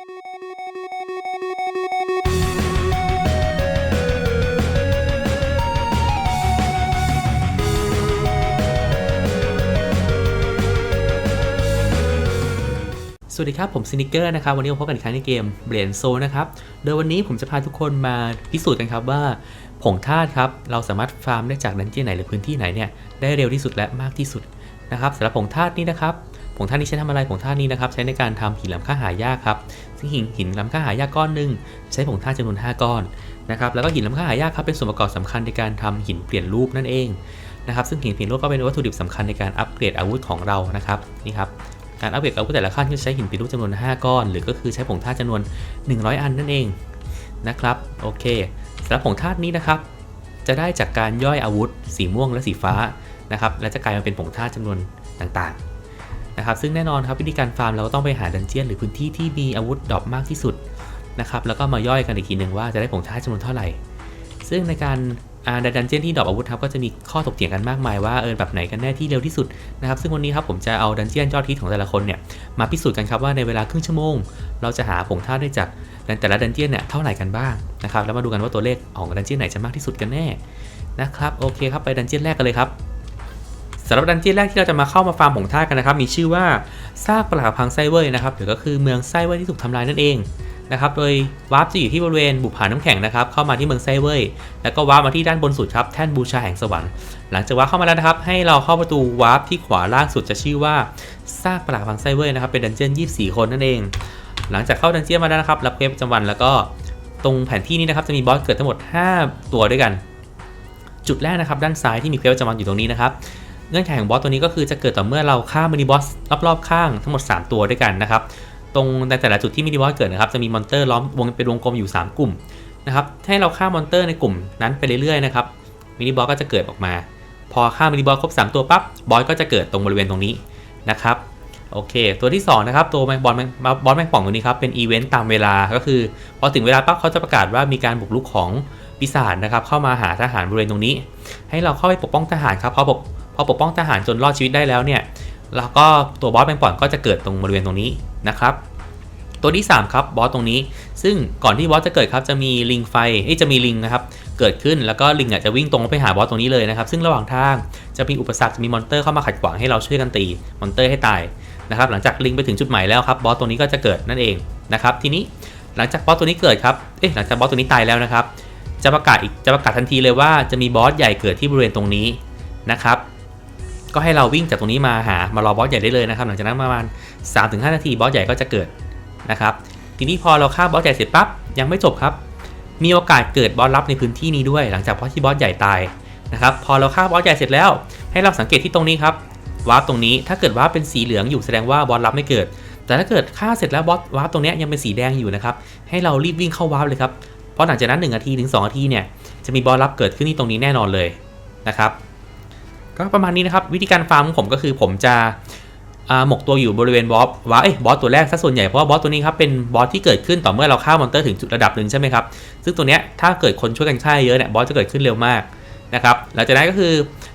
สวัสดีครับ ผมซินิเกอร์นะครับ วันนี้มาพบกันอีกครั้งในเกม b r a i n z o นะครับ โดยวันนี้ผมจะพาทุกคนมาพิสูจน์กันครับว่าผงธาตุครับ เราสามารถฟาร์มได้จากดันเจี้ยนไหนหรือพื้นที่ไหนเนี่ยได้เร็วที่สุดและมากที่สุดนะครับสำหรับผงธาตุนี้นะครับ ผงธาตุนี้ใช้ทำอะไรผงธาตุนี้นะครับใช้ในการทำหินล้ำค่าหายากครับซึ่งหินหินล้ำค่าหายากก้อนหนึ่งใช้ผงธาตุจำนวน 5 ก้อนนะครับแล้วก็หินล้ำค่าหายากครับเป็นส่วนประกอบสำคัญในการทำหินเปลี่ยนรูปนั่นเองนะครับซึ่งหินเปลี่ยนรูปก็เป็นวัตถุดิบสำคัญในการอัปเกรดอาวุธของเรานะครับนี่ครับการอัปเกรดอาวุธแต่ละขั้นก็ใช้หินเปลี่ยนรูปจำนวน 5 ก้อน หรือก็คือใช้ผงธาตุจำนวน 100 อันนั่นเองนะครับโอเคสำหรับผงธาตุนี้นะครับจะได้จากการย่อยอาวุธ สีม่วงและสีฟ้านะครับและจะกลายมาเป็นผงธาตุจำนวนต่างๆ นะครับซึ่งแน่นอนครับวิธีการฟาร์มเราก็ต้องไปหาดันเจียนหรือพื้นที่ที่มีอาวุธดรอปมากที่สุดนะครับแล้วก็มาย่อยกันอีกทีหนึ่งว่าจะได้ผงธาตุจำนวนเท่าไหร่ ซึ่งในการในดันเจียนที่ดรอปอาวุธครับก็จะมีข้อถกเถียงกันมากมายว่าเออแบบไหนกันแน่ที่เร็วที่สุดนะครับซึ่งวันนี้ครับผมจะเอาดันเจียนยอดฮิตของแต่ละคนเนี่ยมาพิสูจน์กันครับว่าในเวลาครึ่งชั่วโมง เราจะหาผงธาตุได้จากแต่ละดันเจียนเนี่ยเท่าไหร่กันบ้างนะครับแล้วมาดูกันว่าตัวเลขของดันเจียนไหนจะมากที่สุดกันแน่นะครับโอเคครับไปดันเจียนแรกกันเลยครับ สำหรับดันเจี้ยนแรกที่เราจะมาเข้ามาฟาร์มผงธากันนะครับ มีชื่อว่าซากปรักพังไซเว่ยนะครับหรือก็คือเมืองไซเว่ยที่ถูกทำลายนั่นเองนะครับโดยวาร์ปจะอยู่ที่บริเวณบุปผาน้ำแข็งนะครับเข้ามาที่เมืองไซเว่ยแล้วก็วาร์ปมาที่ด้านบนสุดครับแท่นบูชาแห่งสวรรค์หลังจากวาร์ปเข้ามาแล้วนะครับให้เราเข้าประตูวาร์ปที่ขวาล่างสุดจะชื่อว่าซากปรักพังไซเว่ยนะครับเป็นดันเจี้ยน24 คนนั่นเอง หลังจากเข้าดันเจี้ยนมาแล้วนะครับรับเควสประจำวันแล้วก็ตรงแผนที่นี้นะครับจะมีบอสเกิดทั้งหมด 5 ตัวด้วยกัน จุดแรกนะครับด้านซ้ายที่มีเควสประจำวันอยู่ตรงนี้นะครับ เงื่อนไขของบอสตัวนี้ก็คือจะเกิดต่อเมื่อเราฆ่ามินิบอสรอบๆข้างทั้งหมด 3 ตัวด้วยกันนะครับตรงในแต่ละจุดที่มินิบอสเกิดนะครับจะมีมอนเตอร์ล้อมวงเป็นวงกลมอยู่ 3 กลุ่มนะครับให้เราฆ่ามอนเตอร์ในกลุ่มนั้นไปเรื่อยๆนะครับมินิบอสก็จะเกิดออกมา พอฆ่ามินิบอสครบ 3 ตัวปั๊บบอสก็จะเกิดตรงบริเวณตรงนี้นะครับโอเค ตัวที่2นะครับตัวบอลบอสแมงป่องตัวนี้ครับเป็นอีเวนต์ตามเวลาก็คือ พอถึงเวลาปั๊บเขาจะประกาศว่ามีการบุกรุกของปีศาจนะครับเข้ามาหาทหารบริเวณตรงนี้ ให้เราเข้าไปปกป้องทหารครับพอก อปกป้องทหารจนรอดชีวิตได้แล้วเนี่ยแล้วก็ตัวบอสแมงป่องก็จะเกิดตรงบริเวณตรงนี้นะครับ ตัวที่ 3 ครับบอสตรงนี้ ซึ่งก่อนที่บอสจะเกิดครับจะมีลิงไฟเอ้จะมีลิงนะครับเกิดขึ้นแล้วก็ลิงอะจะวิ่งตรงไปหาบอสตรงนี้เลยนะครับ ซึ่งระหว่างทางจะมีอุปสรรคจะมีมอนเตอร์เข้ามาขัดขวางให้เราช่วยกันตีมอนเตอร์ให้ตายนะครับ หลังจากลิงไปถึงจุดหมายแล้วครับบอสตัวนี้ก็จะเกิดนั่นเองนะครับ ทีนี้หลังจากบอสตัวนี้เกิดครับเอ๊ะหลังจากบอสตัวนี้ตายแล้วนะครับ จะประกาศอีกจะประกาศทันทีเลยว่าจะมีบอสใหญ่เกิดที่บริเวณตรงนี้นะครับ ก็ให้เราวิ่งจากตรงนี้มาหามารอบอสใหญ่ได้เลยนะครับ หลังจากนั้นประมาณ 3-5 นาทีบอสใหญ่ก็จะเกิดนะครับ ทีนี้พอเราฆ่าบอสใหญ่เสร็จปั๊บยังไม่จบครับ มีโอกาสเกิดบอสลับในพื้นที่นี้ด้วย หลังจากพอที่บอสใหญ่ตายนะครับ พอเราฆ่าบอสใหญ่เสร็จแล้ว ให้เราสังเกตที่ตรงนี้ครับวาร์ปตรงนี้ถ้าเกิดวาร์ปเป็นสีเหลืองอยู่แสดงว่าบอสลับไม่เกิด แต่ถ้าเกิดฆ่าเสร็จแล้วบอสวาร์ปตรงนี้ยังเป็นสีแดงอยู่นะครับให้เรารีบวิ่งเข้าวาร์ปเลยครับเพราะหลังจากนั้น1นาทีถึง2นาทีเนี่ยจะมีบอสลับเกิดขึ้นที่ตรงนี้แน่นอนเลยนะครับ ก็ประมาณนี้นะครับ วิธีการฟาร์มของผมก็คือผมจะหมกตัวอยู่บริเวณบอสว้าเอ้บอสตัวแรกซะส่วนใหญ่เพราะว่าบอสตัวนี้ครับเป็นบอสที่เกิดขึ้นต่อเมื่อเราฆ่ามอนเตอร์ถึงจุดระดับหนึ่งใช่ไหมครับซึ่งตัวเนี้ยถ้าเกิดคนช่วยกันฆ่าเยอะเนี่ยบอสจะเกิดขึ้นเร็วมากนะครับหลังจากนั้นก็คือ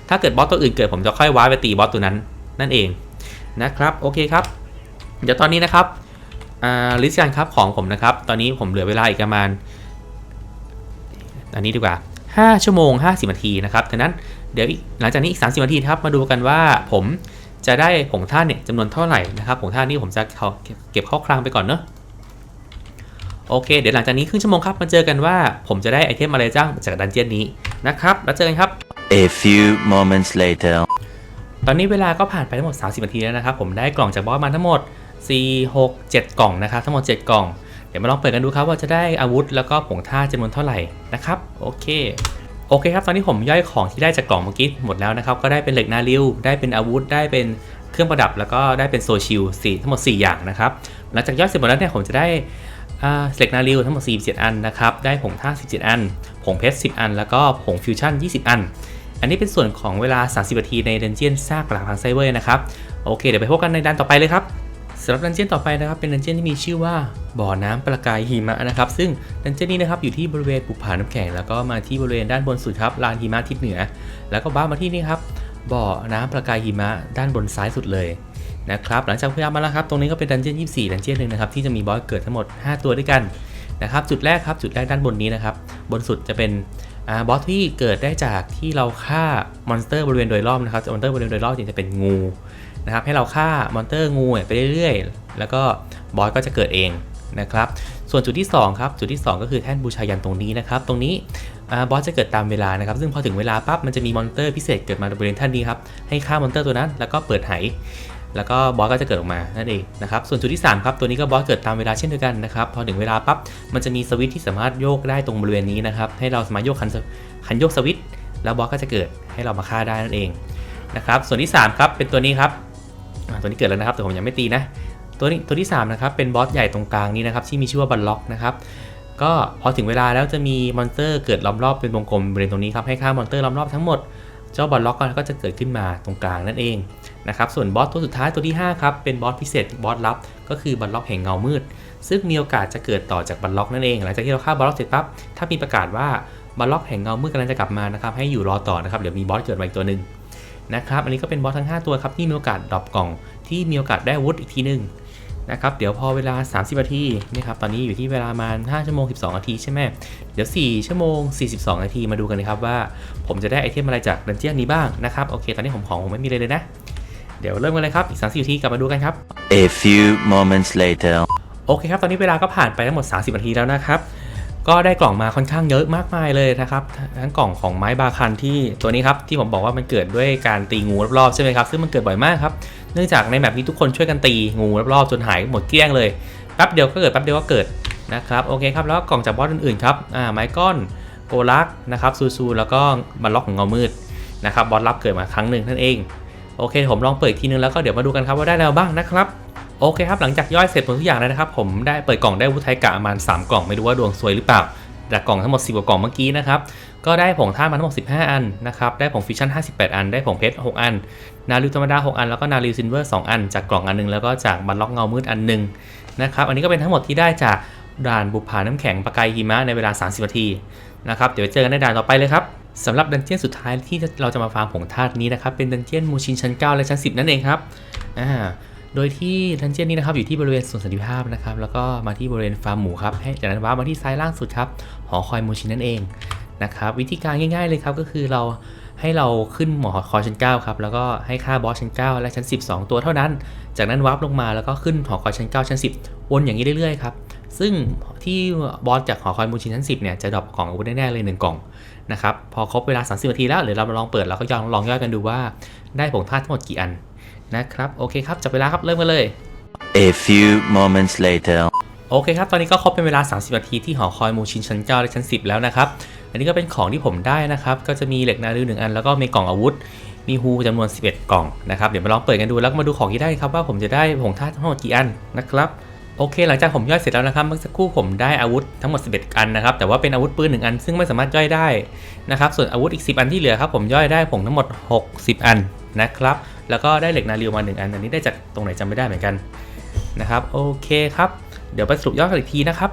ถ้าเกิดบอสตัวอื่นเกิดผมจะค่อยว้าไปตีบอสตัวนั้นนั่นเองนะครับโอเคครับ เดี๋ยวตอนนี้นะครับลิสต์การครับของผมนะครับ ตอนนี้ผมเหลือเวลาอีกประมาณอันนี้ดีกว่า 5 ชั่วโมง 50นาทีนะครับดังนั้น เดี๋ยวหลังจากนี้อีก 30นาทีครับมาดูกันว่าผมจะได้ผงธาตุเนี่ยจำนวนเท่าไหร่นะครับผงธาตุนี่ผมจะเก็บเข้าคลังไปก่อนเนอะโอเค เดี๋ยวหลังจากนี้ครึ่งชั่วโมงครับมาเจอกันว่าผมจะได้ไอเทมอะไรจ้างจากดันเจียนนี้นะครับแล้วเจอกันครับ A few moments later. ตอนนี้เวลาก็ผ่านไปทั้งหมด 30นาทีแล้วนะครับ ผมได้กล่องจากบอสมาทั้งหมด 4 6 7 กล่องนะครับ ทั้งหมด 7 กล่อง เดี๋ยวมาลองเปิดกันดูครับว่าจะได้อาวุธแล้วก็ผงท่าจำนวนเท่าไหร่นะครับ โอเค โอเคครับ ตอนนี้ผมย่อยของที่ได้จากกล่องเมื่อกี้หมดแล้วนะครับ ก็ได้เป็นเหล็กนาริวได้เป็นอาวุธ ได้เป็นเครื่องประดับ แล้วก็ได้เป็นโซชิลสี่ทั้งหมด 4 อย่างนะครับ หลังจากย่อยเสร็จหมดแล้วเนี่ยผมจะได้เหล็กนาริวทั้งหมด 47 อันนะครับ ได้ผงท่า 17 อัน ผงเพชร 10 อัน แล้วก็ผงฟิวชั่น 20 อัน อันนี้เป็นส่วนของเวลา 30 นาทีในเดนเจียนซากปรักพังไซเวอร์นะครับ โอเค เดี๋ยวไปพบกันในดันต่อไปเลยครับ สำหรับดันเจี้ยนต่อไปนะครับเป็นดันเจี้ยนที่มีชื่อว่าบ่อน้ำประกายหิมะนะครับซึ่งดันเจี้ยนนี้นะครับอยู่ที่บริเวณปุผาน้ำแข็งแล้วก็มาที่บริเวณด้านบนสุดครับลานหิมะทิศเหนือ แล้วก็บ้ามาที่นี่ครับบ่อน้ำประกายหิมะด้านบนซ้ายสุดเลยนะครับหลังจากพยายามมาแล้วครับตรงนี้ก็เป็นดันเจี้ยน24 ดันเจี้ยนหนึ่งนะครับที่จะมีบอสเกิดทั้งหมด 5 ตัวด้วยกันนะครับจุดแรกครับจุดแรกด้านบนนี้นะครับบนสุดจะเป็น บอสที่เกิดได้จากที่เราฆ่ามอนสเตอร์บริเวณโดยรอบนะครับมอนสเตอร์บริเวณโดยรอบจริงจะเป็นงูนะครับให้เราฆ่ามอนสเตอร์งูไปเรื่อยๆ แล้วก็บอสก็จะเกิดเองนะครับส่วนจุดที่สองครับ จุดที่สองก็คือแท่นบูชายันตรงนี้นะครับ ตรงนี้บอสจะเกิดตามเวลานะครับ ซึ่งพอถึงเวลาปั๊บมันจะมีมอนสเตอร์พิเศษเกิดมาบริเวณแท่นนี้ครับให้ฆ่ามอนสเตอร์ตัวนั้นแล้วก็เปิดไห แล้วก็บอสก็จะเกิดออกมานั่นเองนะครับส่วนจุดที่3ครับตัวนี้ก็บอสเกิดตามเวลาเช่นเดียวกันนะครับพอถึงเวลาปั๊บมันจะมีสวิตที่สามารถโยกได้ตรงบริเวณนี้นะครับให้เราสามารถโยกคันคันโยกสวิตแล้วบอสก็จะเกิดให้เรามาฆ่าได้นั่นเองนะครับส่วนที่3ครับเป็นตัวนี้ครับตัวนี้เกิดแล้วนะครับแต่ผมยังไม่ตีนะตัวนี้ตัวที่3นะครับเป็นบอสใหญ่ตรงกลางนี้นะครับที่มีชื่อว่าบัลล็อกนะครับก็พอถึงเวลาแล้วจะมีมอนสเตอร์เกิดล้อมรอบเป็นวงกลมบริเวณตรงนี้ครับให้ฆ่ามอนสเตอร์ล้อมรอบทั้งหมด เจ้าบอลล็อกก็จะเกิดขึ้นมาตรงกลางนั่นเองนะครับส่วนบอสตัวสุดท้ายตัวที่ 5 ครับ เป็นบอสพิเศษบอสลับ ก็คือบอลล็อกแห่งเงามืด ซึ่งมีโอกาสจะเกิดต่อจากบอลล็อกนั่นเอง หลังจากที่เราฆ่าบอลล็อกเสร็จปั๊บถ้ามีประกาศว่าบอลล็อกแห่งเงามืดกำลังจะกลับมานะครับให้อยู่รอต่อนะครับเดี๋ยวมีบอสเกิดมาอีกตัวหนึ่งนะครับอันนี้ก็เป็นบอสทั้ง 5 ตัวครับที่มีโอกาสดรอปกล่อง ที่มีโอกาสได้วุธอีกทีหนึ่ง นะครับเดี๋ยวพอเวลา 30นาทีนี่ครับตอนนี้อยู่ที่เวลาประมาณ5ชั่วโมง 12นาทีใช่ไหมเดี๋ยว 4 ชั่วโมง 42นาทีมาดูกันนะครับว่า ผมจะได้ไอเทมอะไรจากดันเจียนนี้บ้างนะครับโอเค ตอนนี้ผมของผมไม่มีเลยเลยนะ เดี๋ยวเริ่มกันเลยครับอีก30นาทีกลับมาดูกันครับ A few moments later. โอเคครับตอนนี้เวลาก็ผ่านไปทั้งหมด 30นาทีแล้วนะครับก็ได้กล่องมาค่อนข้างเยอะมากมายเลยนะครับ ทั้งกล่องของไม้บาคันที่ตัวนี้ครับที่ผมบอกว่ามันเกิดด้วยการตีงูรอบๆใช่ไหมครับซึ่งมันเกิดบ่อยมากครับ เนื่องจากในแบบนี้ทุกคนช่วยกันตีงูรอบๆจนหายหมดเกลี้ยงเลยแป๊บเดียวก็เกิดแป๊บเดียวก็เกิดนะครับโอเคครับแล้วก็กล่องจากบอสอื่นๆครับอ่าไม้ก้อนโกลักนะครับซูซูแล้วก็บัลล็อกของเงามืดนะครับบอสลับเกิดมาครั้งหนึ่งนั่นเองโอเคผมลองเปิดอีกทีนึงแล้วก็เดี๋ยวมาดูกันครับว่าได้แล้วบ้างนะครับโอเคครับหลังจากย่อยเสร็จหมดทุกอย่างแล้วนะครับ ผมได้เปิดกล่องได้วุฒไทยกะประมาณ3กล่องไม่รู้ว่าดวงซวยหรือเปล่าจากกล่องทั้งหมด10กว่ากล่องเมื่อกี้นะครับ ก็ได้ผงท่าตุมาทั้งหมด15 อันนะครับ ได้ผงฟิชชั่น 58 อัน ได้ผงเพชร 6 อัน นาริวธรรมดา 6 อัน แล้วก็นาริวซินเวอร์ 2 อัน จากกล่องอันนึง แล้วก็จากบัลล็อกเงามืดอันนึงนะครับ อันนี้ก็เป็นทั้งหมดที่ได้จากด่านบุปผาน้ำแข็งปะกายหิมะในเวลา 30 นาทีนะครับ เดี๋ยวเจอกันในด่านต่อไปเลยครับสำหรับดันเจี้ยนสุดท้ายที่เราจะมาฟาร์มผงธาตุนี้นะครับ เป็นดันเจี้ยนมูชินชั้น 9 และชั้น 10 นั่นเองครับ อ่า โดยที่ดันเจี้ยนนี้นะครับอยู่ที่บริเวณสวนสันติภาพนะครับ แล้วก็มาที่บริเวณฟาร์มหมูครับ ให้จากนั้นว้ามาที่ซ้ายล่างสุดครับ หอคอยมูชินนั่นเอง นะครับวิธีการง่ายๆเลยครับก็คือเราให้เราขึ้นหอคอยชั้น 9 ครับ แล้วก็ให้ค่าบอสชั้น 9 และชั้น10 2ตัวเท่านั้น จากนั้นวาร์ปลงมาแล้วก็ขึ้นหอคอยชั้น 9 ชั้น 10 วนอย่างนี้เรื่อยๆครับ ซึ่งที่บอสจากหอคอยมูชินชั้น 10 เนี่ยจะดรอปกล่องอาวุธแน่ๆเลย 1 กล่องนะครับ พอครบเวลา 30 นาทีแล้วเดี๋ยวเรามาลองเปิดแล้วก็ลองลองย่อยกันดูว่าได้ผงธาตุทั้งหมดกี่อันนะครับ โอเคครับจับเวลาครับเริ่มกันเลย A few moments later. โอเคครับ ตอนนี้ก็ครบเป็นเวลา 30 นาทีที่หอคอยมูชินชั้น 9 และชั้น 10 แล้วนะครับอั นนี้ก็เป็นของที่ผมได้นะครับ ก็จะมีเหล็กนารื้อหนึ่งอัน แล้วก็มีกล่องอาวุธ มีฮูจำนวน 11 กล่องนะครับ เดี๋ยวมาลองเปิดกันดูแล้วก็มาดูของที่ได้ครับว่าผมจะได้ผงธาตุทั้งหมดกี่อันนะครับโอเค หลังจากผมย่อยเสร็จแล้วนะครับเมื่อสักครู่ผมได้อาวุธทั้งหมด 11 อันนะครับ แต่ว่าเป็นอาวุธปืน 1 อัน ซึ่งไม่สามารถย่อยได้นะครับ ส่วนอาวุธอีก 10 อันที่เหลือครับผมย่อยได้ผงทั้งหมด 60 อันนะครับ แล้วก็ได้เหล็กนาริวมา 1 อัน อันนี้ได้จากตรงไหนจำไม่ได้เหมือนกันนะครับ โอเคครับ เดี๋ยวไปสรุปยอดกันอีกทีนะครับ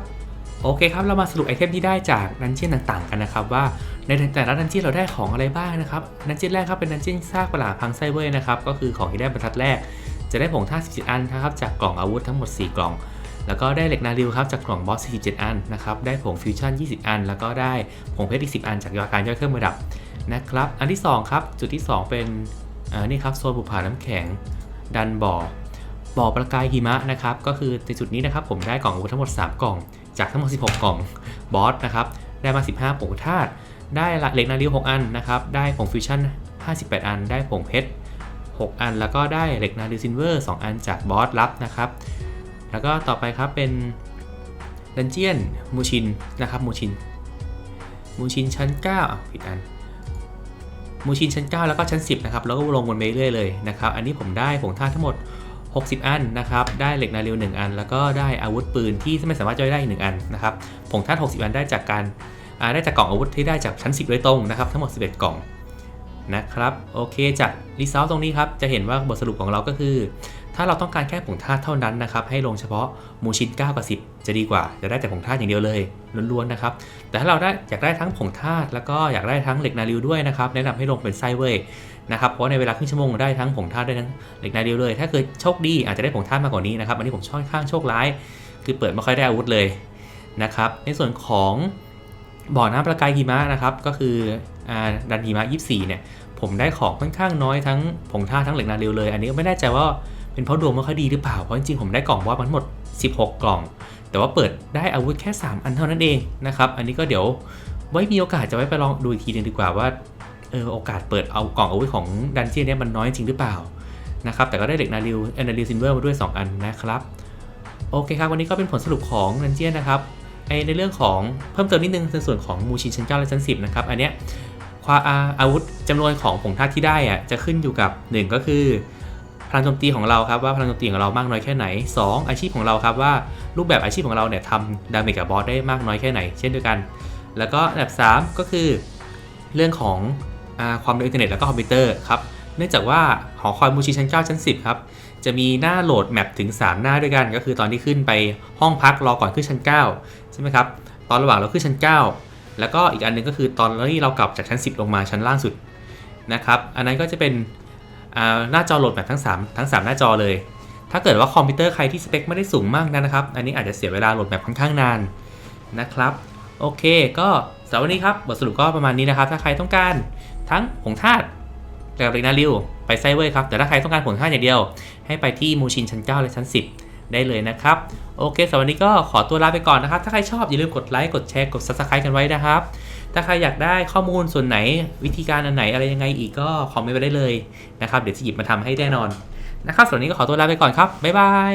โอเคครับ เรามาสรุปไอเทมที่ได้จากดันเจี้ยนต่างๆ กันนะครับว่าในแต่ละดันเจี้ยนเราได้ของอะไรบ้างนะครับดันเจี้ยนแรกครับเป็นดันเจี้ยนซากประหลาพังไซเวอร์นะครับก็คือของที่ได้บรรทัดแรก จะได้ผงท่า17 อันนะครับจากกล่องอาวุธทั้งหมด 4 กล่อง แล้วก็ได้เหล็กนาริวครับจากกล่องบอส47 อันนะครับได้ผงฟิวชั่น 20 อัน แล้วก็ได้ผงเพชรอีก 10 อัน จากยอดการย่อยเครื่องประดับนะครับอันที่สองครับจุดที่สองเป็นอ่านี่ครับโซนบุผาน้ำแข็งดันบ่อ บ่อประกายหิมะนะครับ ก็คือในจุดนี้นะครับผมได้กล่องอาวุธทั้งหมด 3 กล่อง จากทั้งหมด 16 กล่องบอสนะครับ ได้มา 15ผงธาตุได้เหล็กนาริว6อันนะครับ ได้ผงฟิวชั่น 58 อัน ได้ผงเพชร 6 อัน แล้วก็ได้เหล็กนาริวซินเวอร์ 2 อันจากบอสลับนะครับ แล้วก็ต่อไปครับเป็นดันเจียนมูชินนะครับมูชินมูชินชั้น9อะผิดอันมูชินชั้น 9 แล้วก็ชั้น 10 นะครับ แล้วก็ลงวนไปเรื่อยเลยนะครับ อันนี้ผมได้ผงธาตุทั้งหมด 60 อันนะครับ ได้เหล็กนาเริว1อัน แล้วก็ได้อาวุธปืนที่ไม่สามารถย่อยได้อีก1อันนะครับผงธาตุ60 อันได้จากการได้จากกล่องอาวุธที่ได้จากชั้น 10 โดยตรงนะครับ ทั้งหมด 11 กล่องนะครับโอเคจากรีซอสตรงนี้ครับ จะเห็นว่าบทสรุปของเราก็คือ ถ้าเราต้องการแค่ผงธาตุเท่านั้นนะครับ ให้ลงเฉพาะมูชิน9กับ10 จะดีกว่า จะได้แต่ผงธาตุอย่างเดียวเลยล้วนๆนะครับ แต่ถ้าเราได้อยากได้ทั้งผงธาตุแล้วก็อยากได้ทั้งเหล็กนาริวด้วยนะครับ แนะนำให้ลงเป็นไซเวย นะครับเพราะในเวลาครึ่งชั่วโมงได้ทั้งผงธาตุได้ทั้งเหล็กนาเดียวเลย ถ้าเกิดโชคดีอาจจะได้ผงธาตุมากกว่านี้นะครับอันนี้ผมค่อนข้างโชคร้าย คือเปิดไม่ค่อยได้อาวุธเลยนะครับในส่วนของบ่อน้ำประกายหิมะนะครับก็คืออดันหิมะ 24 เนี่ยผมได้ของค่อนข้างน้อยทั้งผงธาตุทั้งเหล็กนาเรียวเลย อันนี้ก็ไม่แน่ใจว่าเป็นเพราะดวงไม่ค่อยดีหรือเปล่าเพราะจริงๆผมได้กล่องบอสมันหมด 16 กล่อง แต่ว่าเปิดได้อาวุธแค่ 3 อันเท่านั้นเองนะครับอันนี้ก็เดี๋ยวไว้มีโอกาสจะไว้ไปลองดูอีกทีหนึงดีกว่าว่า เออโอกาสเปิดเอากล่องอาวุธของดันเจี้ยนเนี่ยมันน้อยจริงหรือเปล่านะครับแต่ก็ได้เหล็กนารียวเอนารียซินเวอร์มาด้วย 2 อันนะครับ โอเคครับ วันนี้ก็เป็นผลสรุปของดันเจี้ยนนะครับไอในเรื่องของเพิ่มเติมนิดนึงในส่วนของมูชินชั้น9และชั้น10นะครับอันเนี้ยความอาอาวุธจำนวนของผงธาตุที่ได้อะจะขึ้นอยู่กับ 1 ก็คือพลังโจมตีของเราครับว่าพลังโจมตีของเรามากน้อยแค่ไหน 2 อาชีพของเราครับว่ารูปแบบอาชีพของเราเนี่ยทำดาเมจกับบอสได้มากน้อยแค่ไหน เช่นเดียวกัน แล้วก็อันดับ 3 ก็คือเรื่องของ ความเร็วอินเทอร์เน็ตแล้วก็คอมพิวเตอร์ครับเนื่องจากว่าหอคอยมูชิชั้น 9 ชั้น 10 ครับ จะมีหน้าโหลดแมปถึง 3 หน้าด้วยกัน ก็คือตอนที่ขึ้นไปห้องพักรอก่อนขึ้นชั้น 9 ใช่ไหมครับ ตอนระหว่างเราขึ้นชั้น 9 แล้วก็อีกอันหนึงก็คือตอนที่เรากลับจากชั้น 10 ลงมาชั้นล่างสุดนะครับ อันนั้นก็จะเป็นหน้าจอโหลดแบบทั้ง 3 ทั้ง 3 หน้าจอเลย ถ้าเกิดว่าคอมพิวเตอร์ใครที่สเปคไม่ได้สูงมากนะครับ อันนี้อาจจะเสียเวลาโหลดแบบค่อนข้างนานนะครับ โอเค ก็สำหรับวันนี้ครับ บทสรุปก็ประมาณนี้นะครับ ถ้าใครต้องการ ทั้งผงธาตุกับเรนาริวไปไซเวอร์ครับ แต่ถ้าใครต้องการผงธาตุอย่างเดียว ให้ไปที่มูชินชั้น 9 และชั้น 10 ได้เลยนะครับ โอเคสำหรับวันนี้ก็ขอตัวลาไปก่อนนะครับ ถ้าใครชอบอย่าลืมกดไลค์กดแชร์กด subscribe กันไว้นะครับ ถ้าใครอยากได้ข้อมูลส่วนไหนวิธีการอันไหนอะไรยังไงอีกก็คอมเมนต์ไว้ได้เลยนะครับเดี๋ยวจะหยิบมาทำให้แน่นอนนะครับสำหรับวันนี้ก็ขอตัวลาไปก่อนครับบ๊ายบาย